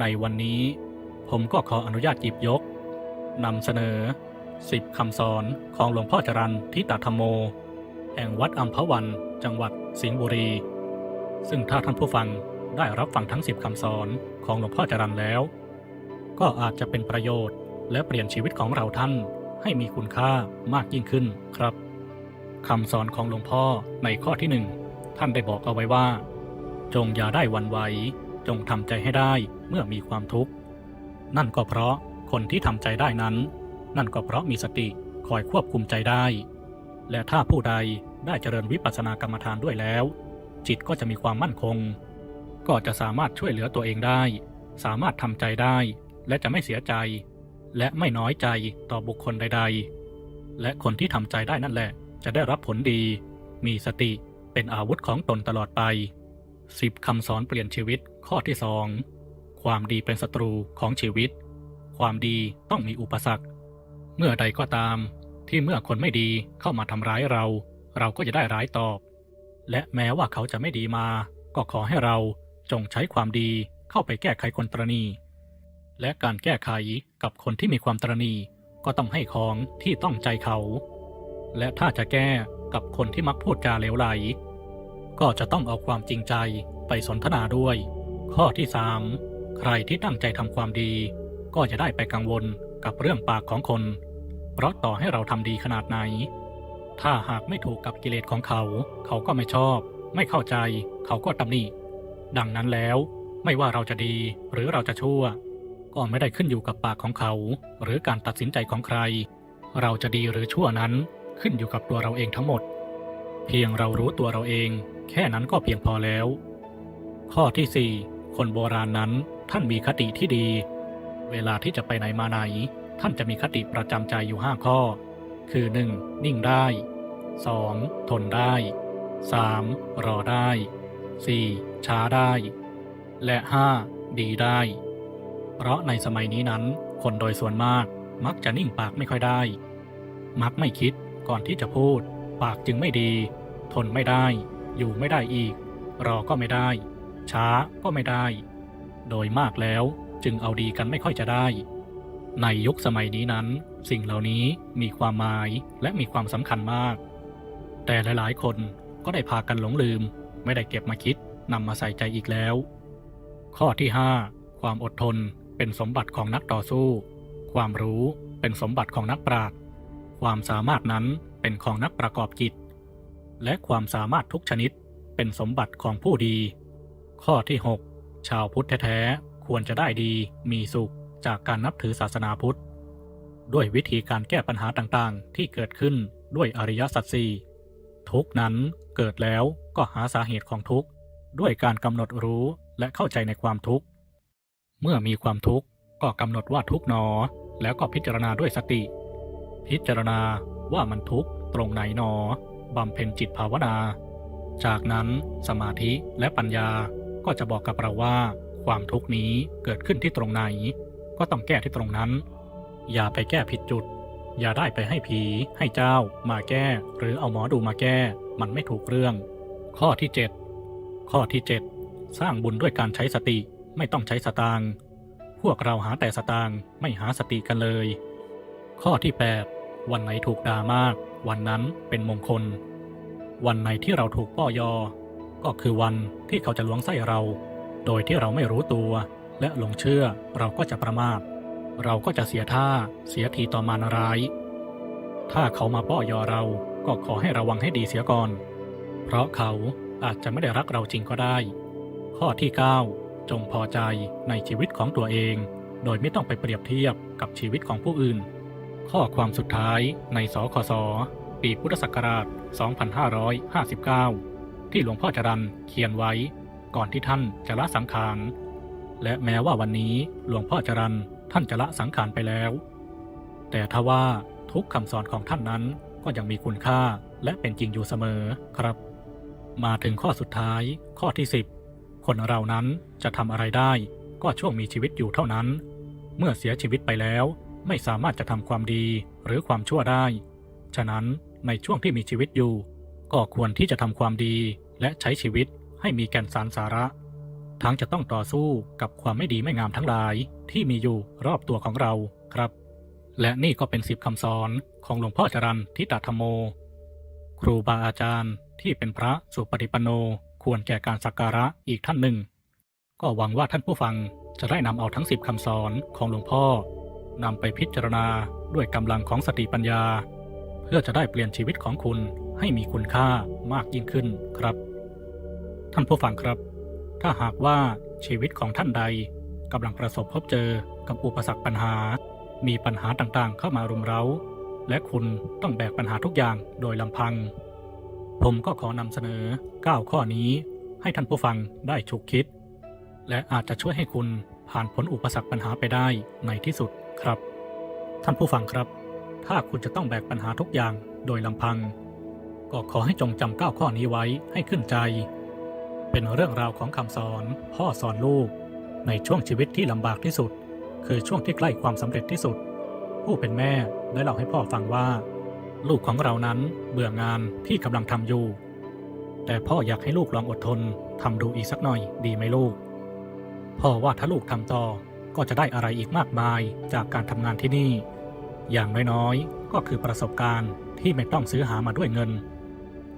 ในวันนี้ผมก็ขออนุญาตหยิบยกนำเสนอ 10คำสอนของหลวงพ่อจรันทิตธรรมโม แห่งวัดอัมพวัน จังหวัดสิงห์บุรี ซึ่งถ้าท่านผู้ฟังได้รับฟังทั้ง 10คำสอนของหลวงพ่อจรันแล้ว ก็อาจจะเป็นประโยชน์และเปลี่ยนชีวิตของเราท่านให้มีคุณค่ามากยิ่งขึ้นครับคำสอนของหลวงพ่อในข้อที่หนึ่งท่านได้บอกเอาไว้ว่า จงอย่าได้วันไหวจงทำใจให้ได้ เมื่อมีความทุกข์ นั่นก็เพราะคนที่ทำใจได้นั้น นั่นก็เพราะมีสติคอยควบคุมใจได้ และถ้าผู้ใดได้เจริญวิปัสสนากรรมฐานด้วยแล้ว จิตก็จะมีความมั่นคง ก็จะสามารถช่วยเหลือตัวเองได้ สามารถทำใจได้และจะไม่เสียใจ และไม่น้อยใจต่อบุคคลใด ๆ และคนที่ทำใจได้นั่นแหละ จะได้รับผลดี มีสติเป็นอาวุธของตนตลอดไปสิบคำสอนเปลี่ยนชีวิตข้อที่สอง ความดีเป็นศัตรูของชีวิต ความดีต้องมีอุปสรรค เมื่อใดก็ตาม ที่เมื่อคนไม่ดีเข้ามาทำร้ายเรา เราก็จะได้ร้ายตอบ และแม้ว่าเขาจะไม่ดีมา ก็ขอให้เราจงใช้ความดีเข้าไปแก้ไขคนตรณี และการแก้ไขกับคนที่มีความตรณีก็ต้องให้ของที่ต้องใจเขา และถ้าจะแก้กับคนที่มักพูดจาเลวไหล ก็จะต้องเอาความจริงใจไปสนทนาด้วย ข้อที่3 ใครที่ตั้งใจทำความดี ก็จะได้ไปกังวลกับเรื่องปากของคน เพราะต่อให้เราทำดีขนาดไหน ถ้าหากไม่ถูกกับกิเลสของเขา เขาก็ไม่ชอบ ไม่เข้าใจ เขาก็ตำหนิดังนั้นแล้ว ไม่ว่าเราจะดีหรือเราจะชั่ว ก็ไม่ได้ขึ้นอยู่กับปากของเขา หรือการตัดสินใจของใคร เราจะดีหรือชั่วนั้นขึ้นอยู่กับตัวเราเองทั้งหมด เพียงเรารู้ตัวเราเอง แค่นั้นก็เพียงพอแล้ว ข้อที่ 4 คนโบราณนั้น ท่านมีคติที่ดี เวลาที่จะไปไหนมาไหน ท่านจะมีคติประจำใจอยู่ 5 ข้อ คือ 1. นิ่งได้ 2. ทนได้ 3. รอได้ 4. ช้าได้ และ 5. ดีได้ เพราะในสมัยนี้นั้น คนโดยส่วนมากมักจะนิ่งปากไม่ค่อยได้ มักไม่คิดก่อนที่จะพูด ปากจึงไม่ดี ทนไม่ได้ อยู่ไม่ได้อีก รอก็ไม่ได้ ช้าก็ไม่ได้ โดยมากแล้วจึงเอาดีกันไม่ค่อยจะได้ ในยุคสมัยนี้นั้น สิ่งเหล่านี้มีความหมายและมีความสำคัญมาก แต่หลายๆ คนก็ได้พากันหลงลืม ไม่ได้เก็บมาคิดนำมาใส่ใจอีกแล้ว ข้อที่ 5 ความอดทนเป็นสมบัติของนักต่อสู้ ความรู้เป็นสมบัติของนักปราชญ์ความสามารถนั้นเป็นของนักประกอบกิจ และความสามารถทุกชนิดเป็นสมบัติของผู้ดี ข้อที่ 6 ชาวพุทธแท้ๆควรจะได้ดีมีสุขจากการนับถือศาสนาพุทธ ด้วยวิธีการแก้ปัญหาต่างๆ ที่เกิดขึ้นด้วยอริยสัจสี่ทุกนั้นเกิดแล้วก็หาสาเหตุของทุกข์ ด้วยการกำหนดรู้และเข้าใจในความทุกข์ เมื่อมีความทุกข์ก็กำหนดว่าทุกข์หนอ แล้วก็พิจารณาด้วยสติ พิจารณาว่ามันทุกข์ตรงไหนหนอบำเพ็ญจิตภาวนา จากนั้นสมาธิและปัญญา ก็จะบอกกับเราว่า ความทุกข์นี้เกิดขึ้นที่ตรงไหน ก็ต้องแก้ที่ตรงนั้น อย่าไปแก้ผิดจุด อย่าได้ไปให้ผีให้เจ้า มาแก้ หรือเอาหมอดูมาแก้ มันไม่ถูกเรื่อง ข้อที่ 7 ข้อที่ 7 สร้างบุญด้วยการใช้สติไม่ต้องใช้สตางค์พวกเราหาแต่สตางค์ไม่หาสติกันเลย ข้อที่ 8 วันไหนถูกด่ามาก วันนั้นเป็นมงคล วันไหนที่เราถูกป้อยอ ก็คือวันที่เขาจะล้วงไส้เรา โดยที่เราไม่รู้ตัว และหลงเชื่อเราก็จะประมาท เราก็จะเสียท่าเสียทีต่อมารร้าย ถ้าเขามาป้อยอเราก็ขอให้ระวังให้ดีเสียก่อน เพราะเขาอาจจะไม่ได้รักเราจริงก็ได้ ข้อที่ 9 จงพอใจในชีวิตของตัวเอง โดยไม่ต้องไปเปรียบเทียบกับชีวิตของผู้อื่น ข้อความสุดท้ายในสคส ปีพุทธศักราช 2559 ที่หลวงพ่อจรันเขียนไว้ ก่อนที่ท่านจะละสังขาร และแม้ว่าวันนี้หลวงพ่อจรันท่านจะละสังขารไปแล้ว แต่ทว่าทุกคำสอนของท่านนั้นก็ยังมีคุณค่าและเป็นจริงอยู่เสมอครับ มาถึงข้อสุดท้าย ข้อที่ 10 คนเรานั้นจะทำอะไรได้ ก็ช่วงมีชีวิตอยู่เท่านั้น เมื่อเสียชีวิตไปแล้ว ไม่สามารถจะทำความดีหรือความชั่วได้ ฉะนั้นในช่วงที่มีชีวิตอยู่ ก็ควรที่จะทำความดี และใช้ชีวิตให้มีแก่นสารสาระ ทั้งจะต้องต่อสู้กับความไม่ดีไม่งามทั้งหลายที่มีอยู่รอบตัวของเราครับ และนี่ก็เป็นสิบคำสอนของหลวงพ่อจรันทิตาธรรมโม ครูบาอาจารย์ที่เป็นพระสุปฏิปันโนควรแก่การสักการะอีกท่านหนึ่ง ก็หวังว่าท่านผู้ฟังจะได้นำเอาทั้งสิบคำสอนของหลวงพ่อนำไปพิจารณาด้วยกำลังของสติปัญญา เพื่อจะได้เปลี่ยนชีวิตของคุณ ให้มีคุณค่ามากยิ่งขึ้นครับ ท่านผู้ฟังครับ ถ้าหากว่าชีวิตของท่านใดกำลังประสบพบเจอกับอุปสรรคปัญหา มีปัญหาต่างๆ เข้ามารุมเร้า และคุณต้องแบกปัญหาทุกอย่างโดยลำพัง ผมก็ขอนำเสนอ 9 ข้อนี้ ให้ท่านผู้ฟังได้ฉุกคิด และอาจจะช่วยให้คุณผ่านพ้นอุปสรรคปัญหาไปได้ในที่สุดครับ ท่านผู้ฟังครับ ถ้าคุณจะต้องแบกปัญหาทุกอย่างโดยลำพัง ก็ขอให้จงจำ9ข้อนี้ไว้ให้ขึ้นใจ เป็นเรื่องราวของคำสอนพ่อสอนลูก ในช่วงชีวิตที่ลำบากที่สุด คือช่วงที่ใกล้ความสำเร็จที่สุด ผู้เป็นแม่ได้เล่าให้พ่อฟังว่า ลูกของเรานั้นเบื่องานที่กำลังทำอยู่ แต่พ่ออยากให้ลูกลองอดทนทำดูอีกสักหน่อยดีไหมลูก พ่อว่าถ้าลูกทำต่อก็จะได้อะไรอีกมากมายจากการทำงานที่นี่ อย่างน้อยๆ ก็คือประสบการณ์ที่ไม่ต้องซื้อหามาด้วยเงิน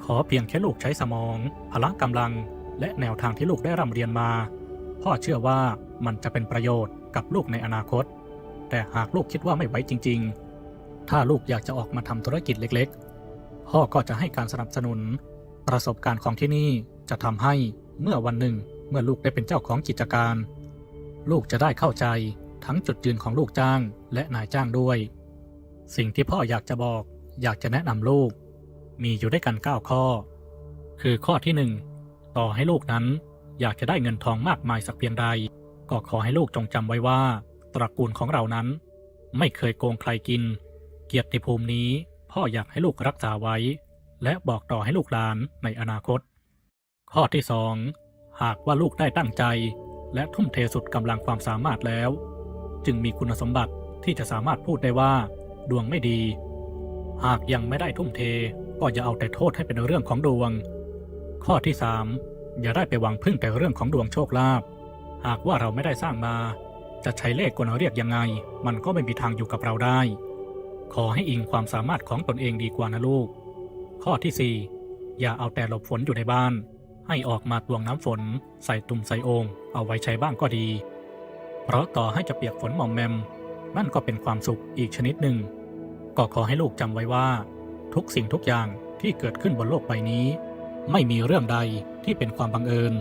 ขอเพียงแค่ลูกใช้สมองพละกำลัง และแนวทางที่ลูกได้ร่ำเรียนมา พ่อเชื่อว่ามันจะเป็นประโยชน์กับลูกในอนาคต แต่หากลูกคิดว่าไม่ไหวจริง ๆ ถ้าลูกอยากจะออกมาทำธุรกิจเล็กๆ พ่อก็จะให้การสนับสนุน ประสบการณ์ของที่นี่จะทำให้เมื่อวันหนึ่ง เมื่อลูกได้เป็นเจ้าของกิจการ ลูกจะได้เข้าใจทั้งจุดยืนของลูกจ้างและนายจ้างด้วย สิ่งที่พ่ออยากจะบอก อยากจะแนะนำลูก มีอยู่ด้วยกัน 9 ข้อ คือข้อที่ 1 ต่อให้ลูกนั้นอยากจะได้เงินทองมากมายสักเพียงใด ก็ขอให้ลูกจงจำไว้ว่า ตระกูลของเรานั้น ไม่เคยโกงใครกิน เกียรติภูมินี้ พ่ออยากให้ลูกรักษาไว้ และบอกต่อให้ลูกหลานในอนาคต ข้อที่2หากว่าลูกได้ตั้งใจ และทุ่มเทสุดกำลังความสามารถแล้ว จึงมีคุณสมบัติที่จะสามารถพูดได้ว่า ดวงไม่ดี หากยังไม่ได้ทุ่มเท ก็อย่าเอาแต่โทษให้เป็นเรื่องของดวง ข้อที่3อย่าได้ไปหวังพึ่งแต่เรื่องของดวงโชคลาภหากว่าเราไม่ได้สร้างมา จะใช้เลขกลเรียกยังไง มันก็ไม่มีทางอยู่กับเราได้ ขอให้อิงความสามารถของตนเองดีกว่านะลูก ข้อที่4อย่าเอาแต่หลบฝนอยู่ในบ้าน ให้ออกมาตวงน้ำฝน ใส่ตุ่มใส่โองเอาไว้ใช้บ้างก็ดี เพราะต่อให้จะเปียกฝนหม่อมแมมนั่นก็เป็นความสุขอีกชนิดหนึ่ง ก็ขอให้ลูกจำไว้ว่า ทุกสิ่งทุกอย่างที่เกิดขึ้นบนโลกใบนี้ ไม่มีเรื่องใดที่เป็นความบังเอิญ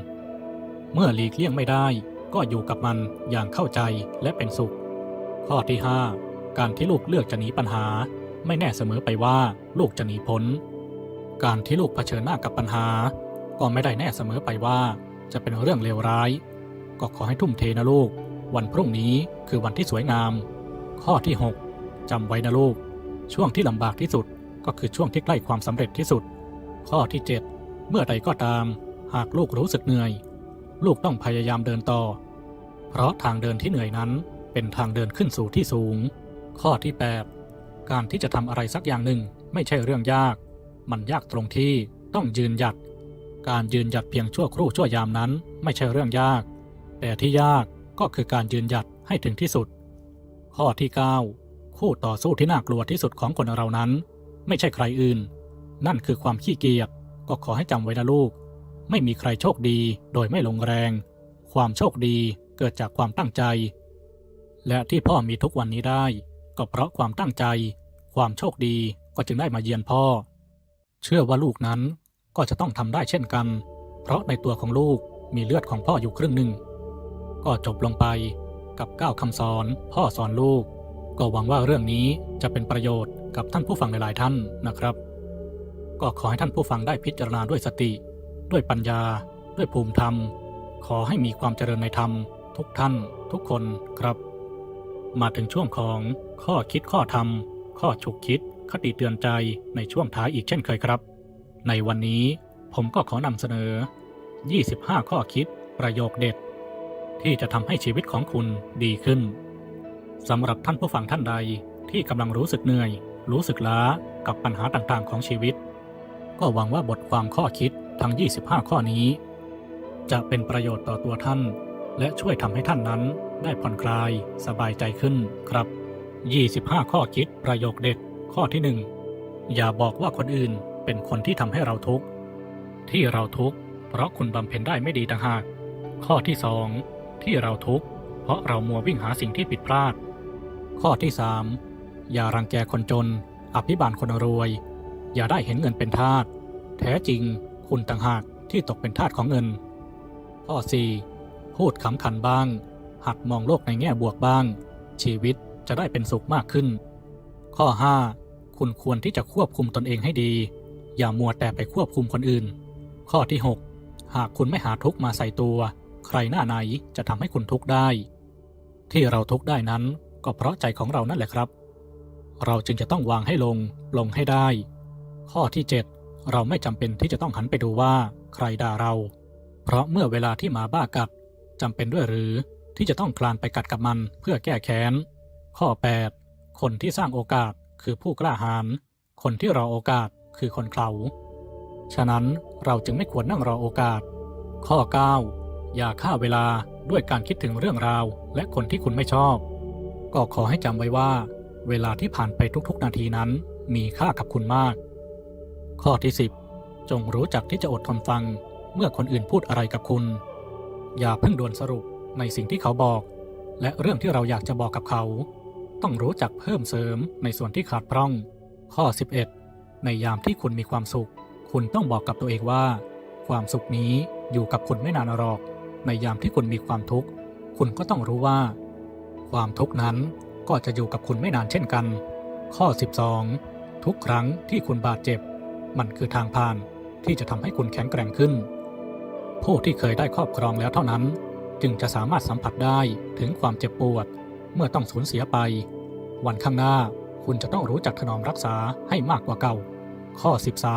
เมื่อหลีกเลี่ยงไม่ได้ก็อยู่กับมันอย่างเข้าใจและเป็นสุข ข้อที่ 5 การที่ลูกเลือกจะหนีปัญหา ไม่แน่เสมอไปว่าลูกจะหนีพ้น การที่ลูกเผชิญหน้ากับปัญหา ก็ไม่ได้แน่เสมอไปว่าจะเป็นเรื่องเลวร้าย ก็ขอให้ทุ่มเทนะลูก วันพรุ่งนี้คือวันที่สวยงาม ข้อที่ 6จำไว้นะลูก ช่วงที่ลำบากที่สุด ก็คือช่วงที่ใกล้ความสำเร็จที่สุด ข้อที่ 7 เมื่อใดก็ตาม หากลูกรู้สึกเหนื่อย ลูกต้องพยายามเดินต่อ เพราะทางเดินที่เหนื่อยนั้นเป็นทางเดินขึ้นสู่ที่สูง ข้อที่ 8 การที่จะทำอะไรสักอย่างหนึ่งไม่ใช่เรื่องยาก มันยากตรงที่ต้องยืนหยัด การยืนหยัดเพียงชั่วครู่ชั่วยามนั้นไม่ใช่เรื่องยาก แต่ที่ยากก็คือการยืนหยัดให้ถึงที่สุด ข้อที่ 9 คู่ต่อสู้ที่น่ากลัวที่สุดของคนเรานั้น ไม่ใช่ใครอื่น นั่นคือความขี้เกียจก็ขอให้จำไว้นะลูก ไม่มีใครโชคดีโดยไม่ลงแรง ความโชคดีเกิดจากความตั้งใจ และที่พ่อมีทุกวันนี้ได้ ก็เพราะความตั้งใจ ความโชคดีก็จึงได้มาเยียนพ่อ เชื่อว่าลูกนั้นก็จะต้องทำได้เช่นกัน เพราะในตัวของลูกมีเลือดของพ่ออยู่ครึ่งหนึ่ง ก็จบลงไปกับเก้าคำสอนพ่อสอนลูก ก็หวังว่าเรื่องนี้จะเป็นประโยชน์ กับท่านผู้ฟังหลายๆท่านนะครับ ก็ขอให้ท่านผู้ฟังได้พิจารณาด้วยสติ ด้วยปัญญา ด้วยภูมิธรรม ขอให้มีความเจริญในธรรม ทุกท่าน ทุกคนครับ มาถึงช่วงของข้อคิดข้อธรรม ข้อฉุกคิด คติเตือนใจในช่วงท้ายอีกเช่นเคยครับ ในวันนี้ผมก็ขอนำเสนอ 25 ข้อคิดประโยคเด็ด ที่จะทำให้ชีวิตของคุณดีขึ้นสำหรับท่านผู้ฟังท่านใดที่กำลังรู้สึกเหนื่อย รู้สึกล้ากับปัญหาต่างๆของชีวิต ก็หวังว่าบทความข้อคิดทั้ง 25 ข้อนี้ จะเป็นประโยชน์ต่อตัวท่าน และช่วยทำให้ท่านนั้นได้ผ่อนคลายสบายใจขึ้นครับ 25 ข้อคิดประโยคเด็ดข้อที่ 1 อย่าบอกว่าคนอื่นเป็นคนที่ทำให้เราทุกข์ที่เราทุกข์เพราะคุณบำเพ็ญได้ไม่ดีต่างหาก ข้อที่2ที่เราทุกข์เพราะเรามัววิ่งหาสิ่งที่ผิดพลาด ข้อที่3 อย่ารังแกคนจน อภิบาลคนรวย อย่าได้เห็นเงินเป็นทาส แท้จริงคุณต่างหากที่ตกเป็นทาสของเงิน ข้อ 4 พูดขำขันบ้าง หัดมองโลกในแง่บวกบ้าง ชีวิตจะได้เป็นสุขมากขึ้น ข้อ 5 คุณควรที่จะควบคุมตนเองให้ดี อย่ามัวแต่ไปควบคุมคนอื่น ข้อที่ 6 หากคุณไม่หาทุกมาใส่ตัว ใครหน้าไหนจะทำให้คุณทุกได้ ที่เราทุกได้นั้นก็เพราะใจของเรานั่นแหละครับ เราจึงจะต้องวางให้ลงลงให้ได้ ข้อที่ 7 เราไม่จำเป็นที่จะต้องหันไปดูว่าใครด่าเรา เพราะเมื่อเวลาที่หมาบ้ากัดจำเป็นด้วยหรือที่จะต้องคลานไปกัดกับมันเพื่อแก้แค้น ข้อ 8 คนที่สร้างโอกาสคือผู้กล้าหาญคนที่รอโอกาสคือคนเขาฉะนั้นเราจึงไม่ควรนั่งรอโอกาส ข้อ 9 อย่าฆ่าเวลาด้วยการคิดถึงเรื่องราว และคนที่คุณไม่ชอบ ก็ขอให้จำไว้ว่า เวลาที่ผ่านไปทุกๆ นาทีนั้นมีค่ากับคุณมาก ข้อที่ 10 จงรู้จักที่จะอดทนฟัง เมื่อคนอื่นพูดอะไรกับคุณ อย่าเพิ่งด่วนสรุปในสิ่งที่เขาบอก และเรื่องที่เราอยากจะบอกกับเขา ต้องรู้จักเพิ่มเสริมในส่วนที่ขาดพร่อง ข้อ 11 ในยามที่คุณมีความสุข คุณต้องบอกกับตัวเองว่า ความสุขนี้อยู่กับคุณไม่นานหรอก ในยามที่คุณมีความทุกข์ คุณก็ต้องรู้ว่า ความทุกข์นั้น ก็จะอยู่กับคุณไม่นานเช่นกัน ข้อ 12 ทุกครั้งที่คุณบาดเจ็บ มันคือทางผ่านที่จะทำให้คุณแข็งแกร่งขึ้น ผู้ที่เคยได้ครอบครองแล้วเท่านั้น จึงจะสามารถสัมผัสได้ถึงความเจ็บปวด เมื่อต้องสูญเสียไป วันข้างหน้าคุณจะต้องรู้จักถนอมรักษาให้มากกว่าเก่า ข้อ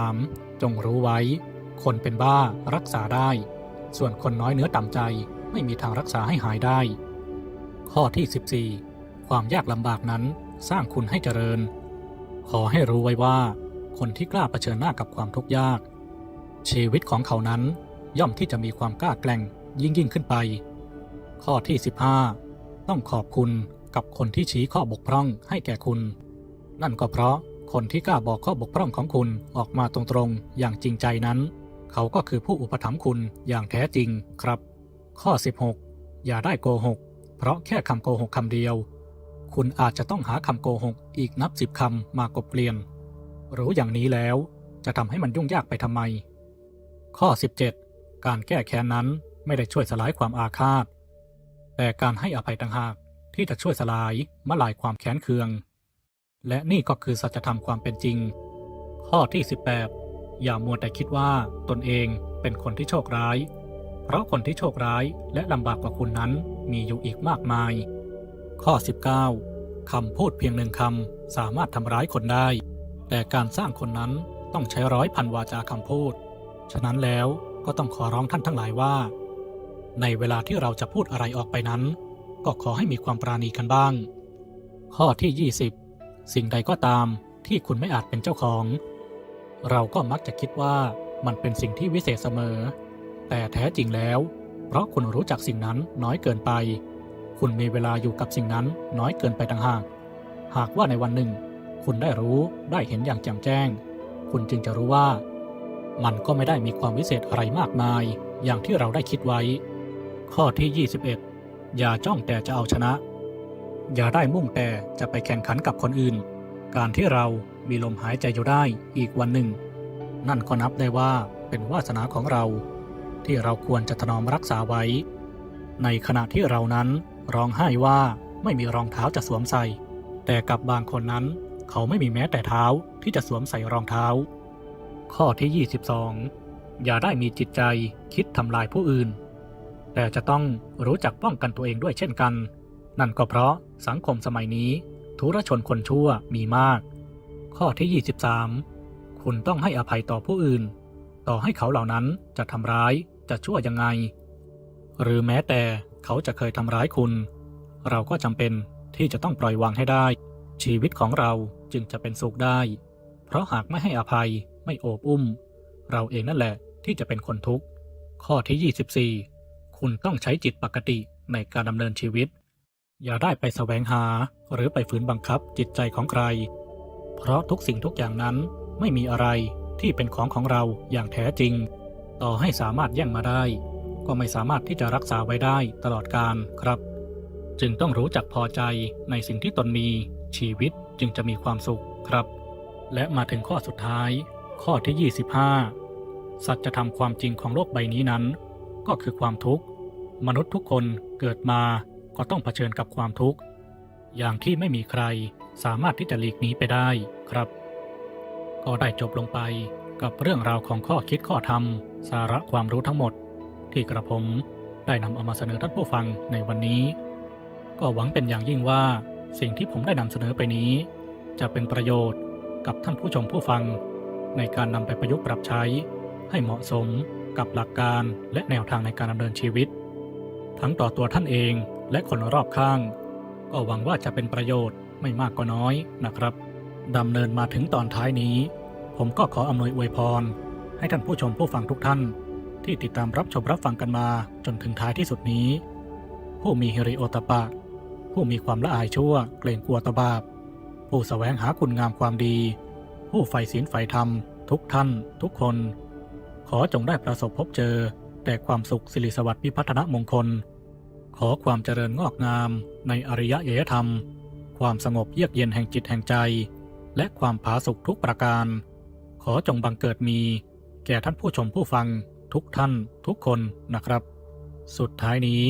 13 จงรู้ไว้ คนเป็นบ้ารักษาได้ ส่วนคนน้อยเนื้อต่ำใจไม่มีทางรักษาให้หายได้ ข้อที่ 14 ความยากลำบากนั้นสร้างคุณให้เจริญ ขอให้รู้ไว้ว่า คนที่กล้าเผชิญหน้ากับความทุกข์ยาก ชีวิตของเขานั้นย่อมที่จะมีความกล้าแกร่งยิ่งยิ่งขึ้นไป ข้อที่ 15 ต้องขอบคุณกับคนที่ชี้ข้อบกพร่องให้แก่คุณ นั่นก็เพราะคนที่กล้าบอกข้อบกพร่องของคุณออกมาตรงๆ อย่างจริงใจนั้น เขาก็คือผู้อุปถัมภ์คุณอย่างแท้จริงครับ ข้อ 16 อย่าได้โกหก เพราะแค่คำโกหกคำเดียว คุณอาจจะต้องหาคำโกหกอีกนับสิบคำมากบเกลียน รู้อย่างนี้แล้วจะทำให้มันยุ่งยากไปทำไม ข้อ 17 การแก้แค้นนั้นไม่ได้ช่วยสลายความอาฆาต แต่การให้อภัยต่างหากที่จะช่วยสลายมลายความแค้นเคือง และนี่ก็คือสัจธรรมความเป็นจริง ข้อที่ 18 อย่ามัวแต่คิดว่าตนเองเป็นคนที่โชคร้าย เพราะคนที่โชคร้ายและลำบากกว่าคุณนั้นมีอยู่อีกมากมาย ข้อ 19 คำพูดเพียงหนึ่งคำสามารถทำร้ายคนได้ แต่การสร้างคนนั้นต้องใช้ร้อยพันวาจาคำพูด ฉะนั้นแล้วก็ต้องขอร้องท่านทั้งหลายว่า ในเวลาที่เราจะพูดอะไรออกไปนั้น ก็ขอให้มีความปราณีกันบ้าง ข้อที่ 20 สิ่งใดก็ตามที่คุณไม่อาจเป็นเจ้าของ เราก็มักจะคิดว่ามันเป็นสิ่งที่วิเศษเสมอ แต่แท้จริงแล้ว เพราะคุณรู้จักสิ่งนั้นน้อยเกินไป คุณมีเวลาอยู่กับสิ่งนั้นน้อยเกินไปต่างหาก หากว่าในวันหนึ่ง คุณได้รู้ได้เห็นอย่างแจ่มแจ้ง คุณจึงจะรู้ว่า มันก็ไม่ได้มีความวิเศษอะไรมากมาย อย่างที่เราได้คิดไว้ ข้อที่ 21 อย่าจ้องแต่จะเอาชนะ อย่าได้มุ่งแต่จะไปแข่งขันกับคนอื่น การที่เรามีลมหายใจอยู่ได้อีกวันหนึ่ง นั่นก็นับได้ว่าเป็นวาสนาของเรา ที่เราควรจะถนอมรักษาไว้ ในขณะที่เรานั้น ร้องไห้ว่าไม่มีรองเท้าจะสวมใส่ แต่กับบางคนนั้น เขาไม่มีแม้แต่เท้าที่จะสวมใส่รองเท้า ข้อที่ 22 อย่าได้มีจิตใจคิดทำลายผู้อื่น แต่จะต้องรู้จักป้องกันตัวเองด้วยเช่นกัน นั่นก็เพราะสังคมสมัยนี้ ทุรชนคนชั่วมีมาก ข้อที่ 23 คุณต้องให้อภัยต่อผู้อื่น ต่อให้เขาเหล่านั้นจะทำร้ายจะชั่วยังไง หรือแม้แต่ เขาจะเคยทำร้ายคุณ เราก็จำเป็นที่จะต้องปล่อยวางให้ได้ ชีวิตของเราจึงจะเป็นสุขได้ เพราะหากไม่ให้อภัยไม่โอบอุ้ม เราเองนั่นแหละที่จะเป็นคนทุกข์ ข้อที่ 24 คุณต้องใช้จิตปกติในการดำเนินชีวิต อย่าได้ไปแสวงหาหรือไปฝืนบังคับจิตใจของใคร เพราะทุกสิ่งทุกอย่างนั้นไม่มีอะไรที่เป็นของของเราอย่างแท้จริง ต่อให้สามารถแย่งมาได้ ก็ไม่สามารถที่จะรักษาไว้ได้ตลอดกาลครับ จึงต้องรู้จักพอใจในสิ่งที่ตนมี ชีวิตจึงจะมีความสุขครับ และมาถึงข้อสุดท้าย ข้อที่ 25 สัจธรรมความจริงของโลกใบนี้นั้น ก็คือความทุกข์ มนุษย์ทุกคนเกิดมาก็ต้องเผชิญกับความทุกข์ อย่างที่ไม่มีใครสามารถที่จะหลีกหนีไปได้ครับ ก็ได้จบลงไปกับเรื่องราวของข้อคิดข้อธรรม สาระความรู้ทั้งหมด ที่กระผมได้นำเอามาเสนอท่านผู้ฟังในวันนี้ ก็หวังเป็นอย่างยิ่งว่าสิ่งที่ผมได้นำเสนอไปนี้ จะเป็นประโยชน์กับท่านผู้ชมผู้ฟัง ในการนำไปประยุกต์ปรับใช้ ให้เหมาะสมกับหลักการและแนวทางในการดำเนินชีวิต ทั้งต่อตัวท่านเองและคนรอบข้าง ก็หวังว่าจะเป็นประโยชน์ไม่มากก็น้อยนะครับดำเนินมาถึงตอนท้ายนี้ ผมก็ขออำนวยอวยพร ให้ท่านผู้ชมผู้ฟังทุกท่าน ที่ติดตามรับชมรับฟังกันมาจนถึงท้ายที่สุดนี้ ผู้มีฮิริโอตปะ ผู้มีความละอายชั่ว เกรงกลัวตบาปผู้แสวงหาคุณงามความดี ผู้ใฝ่ศีลใฝ่ธรรม ทุกท่าน ทุกคน ขอจงได้ประสบพบเจอ แต่ความสุขสิริสวัสดิ์พิพัฒนมงคล ขอความเจริญงอกงามในอริยะเยธรรม ความสงบเยือกเย็นแห่งจิตแห่งใจ และความผาสุกทุกประการ ขอจงบังเกิดมี แก่ท่านผู้ชมผู้ฟัง ทุกท่านทุกคนนะครับ สุดท้ายนี้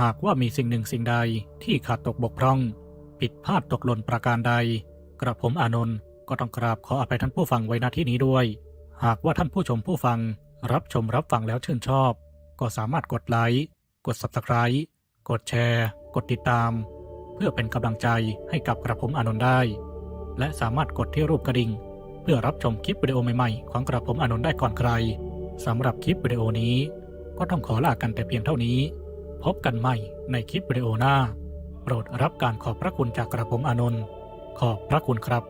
หากว่ามีสิ่งหนึ่งสิ่งใดที่ขาดตกบกพร่องผิดพลาดตกหล่นประการใด กระผมอานนท์ก็ต้องกราบขออภัยท่านผู้ฟังไว้ณที่นี้ด้วย หากว่าท่านผู้ชมผู้ฟัง รับชมรับฟังแล้วชื่นชอบ ก็สามารถกดไลค์กด Subscribe กดแชร์ กดติดตาม เพื่อเป็นกำลังใจให้กับกระผมอานนท์ได้ และสามารถกดที่รูปกระดิ่ง เพื่อรับชมคลิปวิดีโอใหม่ๆ ของกระผมอานนท์ได้ก่อนใคร สำหรับคลิปวิดีโอนี้ ก็ต้องขอลากันแต่เพียงเท่านี้ พบกันใหม่ในคลิปวิดีโอหน้า โปรดรับการขอบพระคุณจากกระผมอานนท์ขอบพระคุณครับ